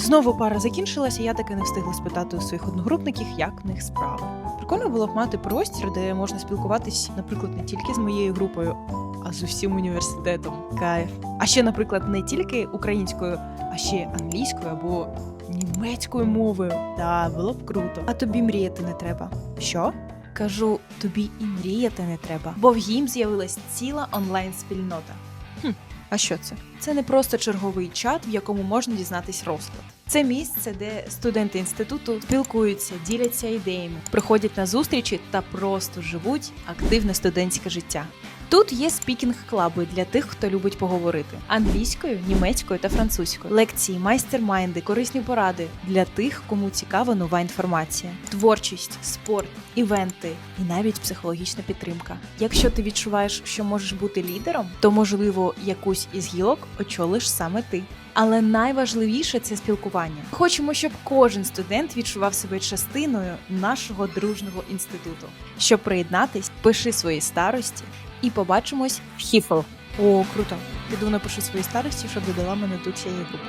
знову пара закінчилася, я таки не встигла спитати у своїх одногрупників, як в них справи. Прикольно було б мати простір, де можна спілкуватись, наприклад, не тільки з моєю групою, а з усім університетом. Кайф. А ще, наприклад, не тільки українською, а ще англійською або німецькою мовою. Та було б круто. А тобі мріяти не треба. Що? Кажу, тобі і мріяти не треба, бо в їм з'явилась ціла онлайн-спільнота. Хм, а що це? Це не просто черговий чат, в якому можна дізнатись розклад. Це місце, де студенти інституту спілкуються, діляться ідеями, приходять на зустрічі та просто живуть активне студентське життя. Тут є спікінг-клаби для тих, хто любить поговорити англійською, німецькою та французькою, лекції, майстер-майнди, корисні поради для тих, кому цікава нова інформація, творчість, спорт, івенти і навіть психологічна підтримка. Якщо ти відчуваєш, що можеш бути лідером, то можливо якусь із гілок очолиш саме ти. Але найважливіше це спілкування. Хочемо, щоб кожен студент відчував себе частиною нашого дружного інституту. Щоб приєднатись, пиши свої старості і побачимось в Хіфл. О, круто! Піду напишу свої старості, щоб додала мене до цієї групи.